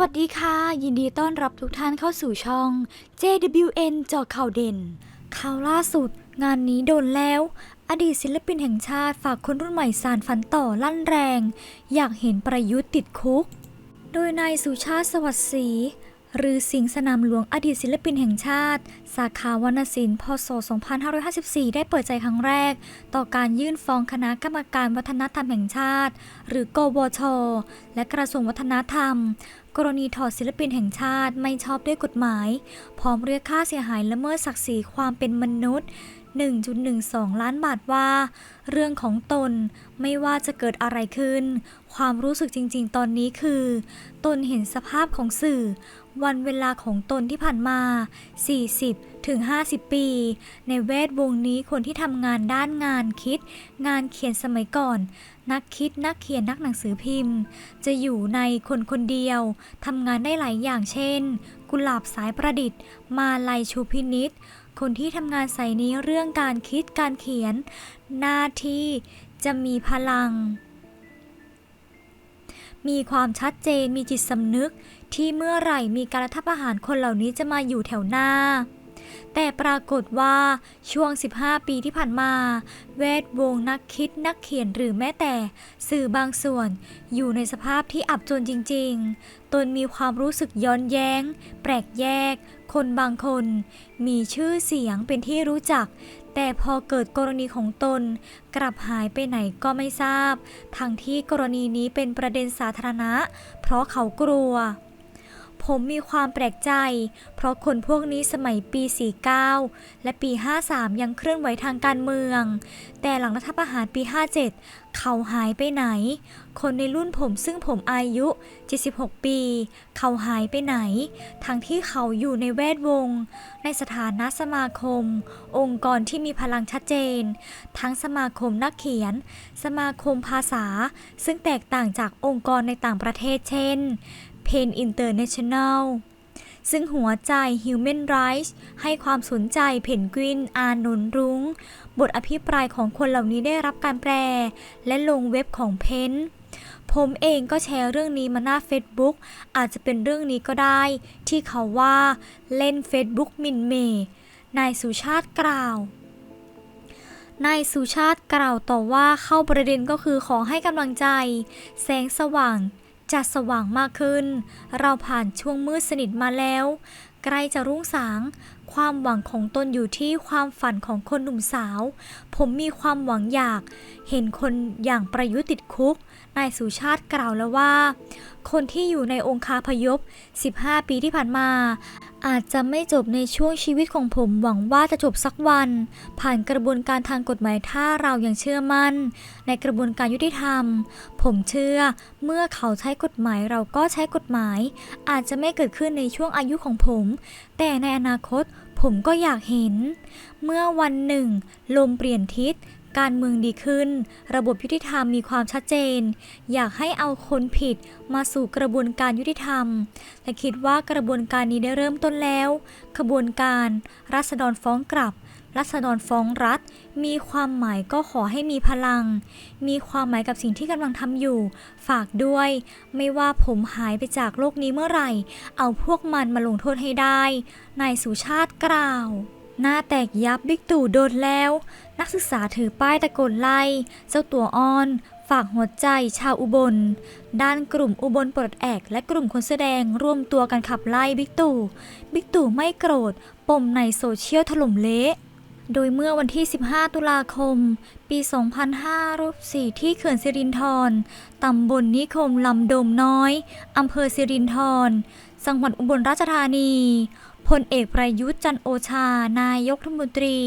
วัสดีค่ะ ยินดีต้อนรับทุกท่านเข้าสู่ช่อง JWN จอข่าวเด่น ข่าวล่าสุด งานนี้โดนแล้ว อดีตศิลปินแห่งชาติฝากคนรุ่นใหม่สารฝันต่อลั่นแรง อยากเห็นประยุทธ์ติดคุก โดยนายสุชาติสวัสดิ์ศรี หรือสิงสนามหลวงอดีตศิลปินแห่งชาติ สาขาวรรณศิลป์พศ 2554 ได้เปิดใจครั้งแรก ต่อการยื่นฟ้องคณะกรรมการวัฒนธรรมแห่งชาติ หรือกวช และกระทรวงวัฒนธรรม กรณีถอดศิลปินแห่งชาติไม่ชอบด้วยกฎหมาย พร้อมเรียกค่าเสียหายละเมิดศักดิ์ศรีความเป็นมนุษย์ 1.12 ล้านบาทว่า เรื่องของตนไม่ว่าจะเกิดอะไรขึ้น ความรู้สึกจริง ๆ ตอนนี้คือ ตนเห็นสภาพของสื่อ วันเวลาของตนที่ผ่านมา 40 ถึง 50 ปี ในแวดวงนี้คนที่ทำงานด้านงานคิด งานเขียนสมัยก่อน นักคิดนักเขียนนักหนังสือพิมพ์ จะอยู่ในคนคนเดียวทำงานได้หลายอย่างเช่น กุหลาบสายประดิษฐ์ มาลัยชูพินิษ คนที่ทำงานใส่นี้เรื่องการคิดการเขียน หน้าที่จะมีพลัง มีความชัดเจนมีจิตสำนึกที่เมื่อไหร่มีการรัฐประหารคนเหล่านี้จะมาอยู่แถวหน้า แต่ปรากฏว่าช่วง 15 ปีที่ผ่านมาแวดวงนักคิดนักเขียนหรือแม้แต่สื่อบางส่วน อยู่ในสภาพที่อับจนจริง ๆ ตนมีความรู้สึกย้อนแย้ง แปลกแยก คนบางคน มีชื่อเสียงเป็นที่รู้จัก แต่พอเกิดกรณีของตน กลับหายไปไหนก็ไม่ทราบ ทั้งที่กรณีนี้เป็นประเด็นสาธารณะ เพราะเขากลัว ผมมีความแปลกใจ เพราะคนพวกนี้สมัยปี 49 และปี 53 ยังเคลื่อนไหวทางการเมือง แต่หลังรัฐประหารปี 57 เขาหายไปไหน คนในรุ่นผมซึ่งผมอายุ 76 ปี เขาหายไปไหน ทั้งที่เขาอยู่ในแวดวง ในสถานะสมาคม องค์กรที่มีพลังชัดเจน ทั้งสมาคมนักเขียน สมาคมภาษา ซึ่งแตกต่างจากองค์กรในต่างประเทศเช่น เพนอินเตอร์เนชั่นแนลซึ่งหัวใจ Human Rights ให้ความสนใจเพนกวิน อานนท์รุง้ง บทอภิปรายของคนเหล่านี้ได้รับการแปล และลงเว็บของเพนผมเองก็แชร์เรื่องนี้มาหน้า Facebook อาจจะเป็นเรื่องนี้ก็ได้ ที่เขาว่าเล่น Facebook มินเมย์นายสุชาติกล่าวนายสุชาติกล่าวต่อว่าเข้าประเด็นก็คือขอให้กำลังใจ แสงสว่าง จะสว่างมากขึ้น เราผ่านช่วงมืดสนิทมาแล้ว ใกล้จะรุ่งสาง ความหวังของตนอยู่ที่ความฝันของคนหนุ่มสาว ผมมีความหวังอยาก เห็นคนอย่างประยุทธ์ติดคุก นายสุชาติกล่าวแล้วว่า คนที่อยู่ในองคาพยพ 15 ปีที่ผ่านมา อาจจะไม่จบในช่วงชีวิตของผมหวังว่าจะจบสักวัน ผ่านกระบวนการทางกฎหมายถ้าเรายังเชื่อมั่น ในกระบวนการยุติธรรม ผมเชื่อเมื่อเขาใช้กฎหมายเราก็ใช้กฎหมาย อาจจะไม่เกิดขึ้นในช่วงอายุของผม แต่ในอนาคตผมก็อยากเห็น เมื่อวันหนึ่ง ลมเปลี่ยนทิศ การเมืองดีขึ้น ระบบยุติธรรมมีความชัดเจน อยากให้เอาคนผิดมาสู่กระบวนการยุติธรรม และคิดว่ากระบวนการนี้ได้เริ่มต้นแล้ว ขบวนการรัษฎรฟ้องกลับรัษฎรฟ้องรัฐ มีความหมายก็ขอให้มีพลัง มีความหมายกับสิ่งที่กำลังทำอยู่ ฝากด้วย ไม่ว่าผมหายไปจากโลกนี้เมื่อไหร่ เอาพวกมันมาลงโทษให้ได้ นายสุชาติกล่าว หน้าแตกยับบิ๊กตู่โดนแล้ว นักศึกษาถือป้ายตะโกนไล่ เจ้าตัวอ้อน ฝากหัวใจชาวอุบล ด้านกลุ่มอุบลปลดแอกและกลุ่มคนแสดงร่วมตัวกันขับไล่บิ๊กตู่บิ๊กตู่ไม่โกรธ ปมในโซเชียลถล่มเละโดยเมื่อวันที่ 15 ตุลาคม ปี 2504ที่เขื่อนสิรินธร ตำบลนิคมลำโดมน้อย อำเภอสิรินธร จังหวัดอุบลราชธานี พลเอกประยุทธ์จันโอชา นายกรัฐมนตรี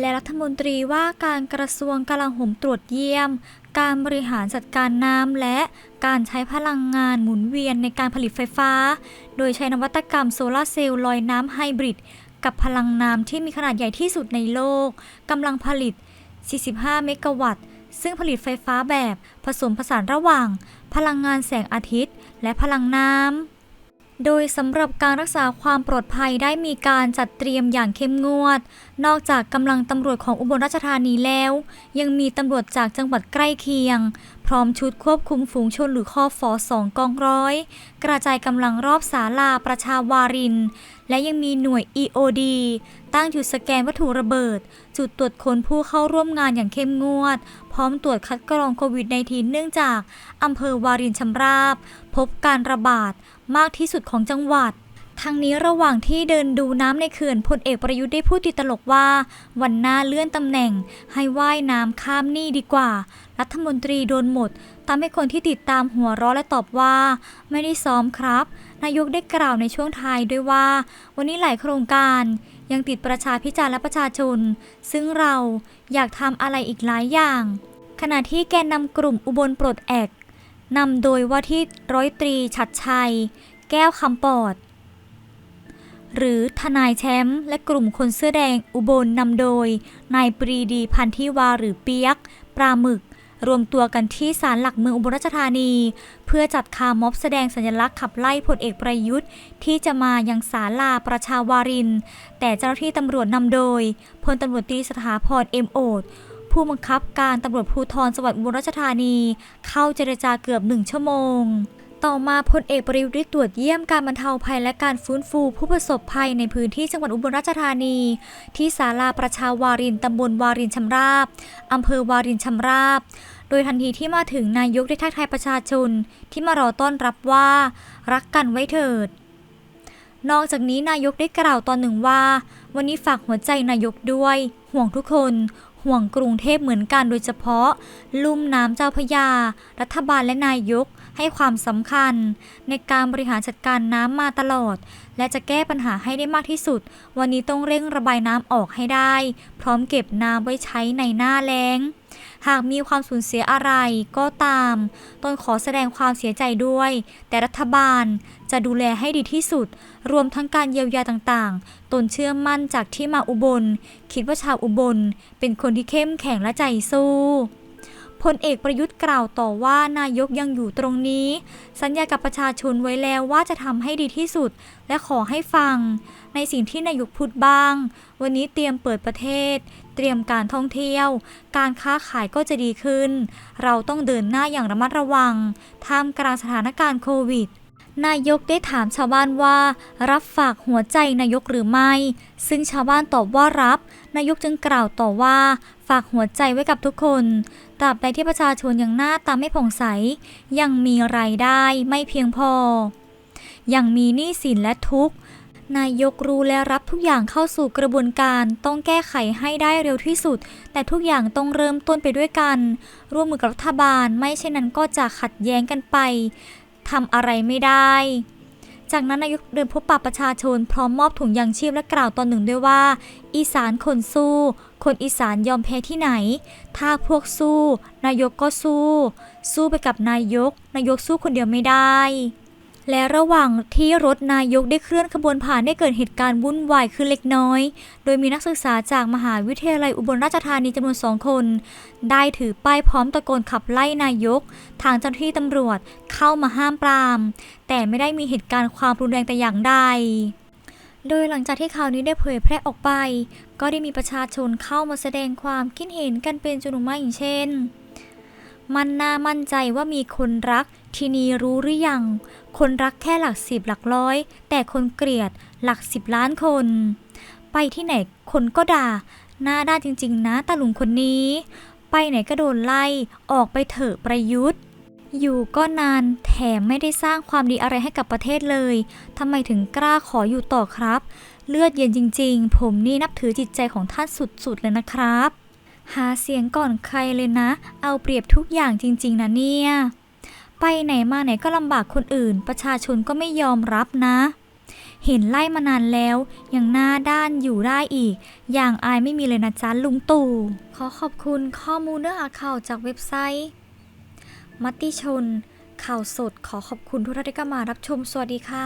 และรัฐมนตรีว่าการกระทรวงกลาโหมตรวจเยี่ยม การบริหารจัดการน้ำและการใช้พลังงานหมุนเวียนในการผลิตไฟฟ้า โดยใช้นวัตกรรมโซลาร์เซลล์ลอยน้ำไฮบริดกับพลังน้ำที่มีขนาดใหญ่ที่สุดในโลกกำลังผลิต 45 เมกะวัตต์ ซึ่งผลิตไฟฟ้าแบบผสมผสานระหว่าง พลังงานแสงอาทิตย์ และพลังน้ำ โดยสำหรับการรักษาความปลอดภัยได้มีการจัดเตรียมอย่างเข้มงวด นอกจากกำลังตำรวจของอุบลราชธานีแล้ว ยังมีตำรวจจากจังหวัดใกล้เคียง พร้อมชุดควบคุมฝูงชนหรือคอฟอสองกองร้อย กระจายกำลังรอบศาลาประชาวาริน และยังมีหน่วย EOD ตั้งจุดสแกนวัตถุระเบิด จุดตรวจค้นผู้เข้าร่วมงานอย่างเข้มงวด พร้อมตรวจคัดกรองโควิด -19 เนื่องจากอำเภอวารินชำราบ พบการระบาดมากที่สุดของจังหวัดทั้งนี้ระหว่างที่เดินดูน้ำในเขื่อนพลเอกประยุทธ์ได้พูดติดตลกว่า วันหน้าเลื่อนตำแหน่ง ให้ว่ายน้ำข้ามนี่ดีกว่า รัฐมนตรีโดนหมดทำให้คนที่ติดตามหัวเราะและตอบว่า ไม่ได้ซ้อมครับ นายกได้กล่าวในช่วงท้ายด้วยว่า วันนี้หลายโครงการยังติดประชาพิจารณ์และประชาชน ซึ่งเราอยากทำอะไรอีกหลายอย่าง ขณะที่แกนนำกลุ่มอุบลปลดแอกนำโดยว่าที่ร้อยตรีชัดชัย แก้วคำปอด หรือทนายแชมป์และกลุ่มคนเสื้อแดงอุบลนำโดย นายปรีดีพันธิวาหรือเปียก ปลาหมึก รวมตัวกันที่ศาลหลักเมืองอุบลราชธานี เพื่อจัดคาม็อบแสดงสัญลักษณ์ขับไล่พลเอกประยุทธ์ ที่จะมายังศาลาประชาวาริน แต่เจ้าหน้าที่ตำรวจนำโดยพลตำรวจตรีสถาพรเอ็มโอดผู้บังคับการตำรวจภูธรจังหวัดอุบลราชธานี เข้าเจรจาเกือบหนึ่งชั่วโมง ต่อมาพลเอกประยุทธ์ได้ตรวจเยี่ยมการบรรเทาภัยและการฟื้นฟูผู้ประสบภัยในพื้นที่จังหวัดอุบลราชธานี ที่ศาลาประชาวารินตำบลวารินชำราบอำเภอวารินชำราบ โดยทันทีที่มาถึงนายกได้ทักทายประชาชน ที่มารอต้อนรับว่า รักกันไว้เถิด นอกจากนี้นายกได้กล่าวตอนหนึ่งว่า วันนี้ฝากหัวใจนายกด้วย ห่วงทุกคนห่วงกรุงเทพเหมือนกันโดยเฉพาะ ลุ่มน้ำเจ้าพระยา รัฐบาลและนายก ให้ความสำคัญ ในการบริหารจัดการน้ำมาตลอด และจะแก้ปัญหาให้ได้มากที่สุด วันนี้ต้องเร่งระบายน้ำออกให้ได้ พร้อมเก็บน้ำไว้ใช้ในหน้าแล้ง หากมีความสูญเสียอะไรก็ตามตนขอแสดงความเสียใจด้วย แต่รัฐบาลจะดูแลให้ดีที่สุด รวมทั้งการเยียวยาต่างๆ ตนเชื่อมั่นจากที่มาอุบล คิดว่าชาวอุบล เป็นคนที่เข้มแข็งและใจสู้ พลเอกประยุทธ์กล่าวต่อว่านายกยังอยู่ตรงนี้ สัญญากับประชาชนไว้แล้วว่าจะทำให้ดีที่สุด และขอให้ฟัง ในสิ่งที่นายกพูดบ้าง วันนี้เตรียมเปิดประเทศ เตรียมการท่องเที่ยว การค้าขายก็จะดีขึ้น เราต้องเดินหน้าอย่างระมัดระวังท่ามกลางสถานการณ์โควิดนายกได้ถามชาวบ้านว่า รับฝากหัวใจนายกหรือไม่ ซึ่งชาวบ้านตอบว่ารับ นายกจึงกล่าวต่อว่า ฝากหัวใจไว้กับทุกคน ตราบใดที่ประชาชนยังหน้าตาไม่ผ่องใส ยังมีรายได้ไม่เพียงพอ ยังมีหนี้สินและทุกข์ นายกรู้และรับทุกอย่างเข้าสู่กระบวนการต้องแก้ไขให้ได้เร็วที่สุด แต่ทุกอย่างต้องเริ่มต้นไปด้วยกัน ร่วมมือกับรัฐบาล ไม่เช่นนั้นก็จะขัดแย้งกันไปทำอะไรไม่ได้ จากนั้นนายกเดินพบปะประชาชนพร้อมมอบถุงยางชีพและกล่าวตอนหนึ่งด้วยว่า อีสานคนสู้ คนอีสานยอมแพ้ที่ไหน ถ้าพวกสู้ นายกก็สู้ สู้ไปกับนายก นายกสู้คนเดียวไม่ได้ และระหว่างที่รถนายกได้เคลื่อนขบวนผ่านได้เกิดเหตุการณ์วุ่นวายขึ้นเล็กน้อย โดยมีนักศึกษาจากมหาวิทยาลัยอุบลราชธานีจำนวนสองคน ได้ถือป้ายพร้อมตะโกนขับไล่นายก ทางเจ้าหน้าที่ตำรวจเข้ามาห้ามปราม แต่ไม่ได้มีเหตุการณ์ความรุนแรงแต่อย่างใดโดยหลังจากที่ข่าวนี้ได้เผยแพร่ออกไป ก็ได้มีประชาชนเข้ามาแสดงความคิดเห็นกันเป็นจำนวนมากอย่างเช่น มั่นหน่ามั่นใจว่ามีคนรัก ทีนี้รู้หรือยัง คนรักแค่หลักสิบหลักร้อย แต่คนเกลียดหลักสิบล้านคน ไปที่ไหนคนก็ด่า หน้าด้านจริง ๆ นะตาลุงคนนี้ ไปไหนก็โดนไล่ ออกไปเถอะประยุทธ์อยู่ก็นานแถมไม่ได้สร้างความดีอะไรให้กับประเทศเลยทำไมถึงกล้าขออยู่ต่อครับ เลือดเย็นจริง ๆ ผมนี่นับถือจิตใจของท่านสุด ๆ เลยนะครับ หาเสียงก่อนใครเลยนะ เอาเปรียบทุกอย่างจริง ๆ นะเนี่ย ไปไหนมาไหนก็ลำบากคนอื่น ประชาชนก็ไม่ยอมรับนะ เห็นไล่มานานแล้ว ยังหน้าด้านอยู่ได้อีก อย่างอายไม่มีเลยนะจ๊ะลุงตู่ ขอขอบคุณข้อมูลเนื้อหาข่าวจากเว็บไซต์มติชน ข่าวสดขอขอบคุณทุกท่านที่เข้ามารับชมสวัสดีค่ะ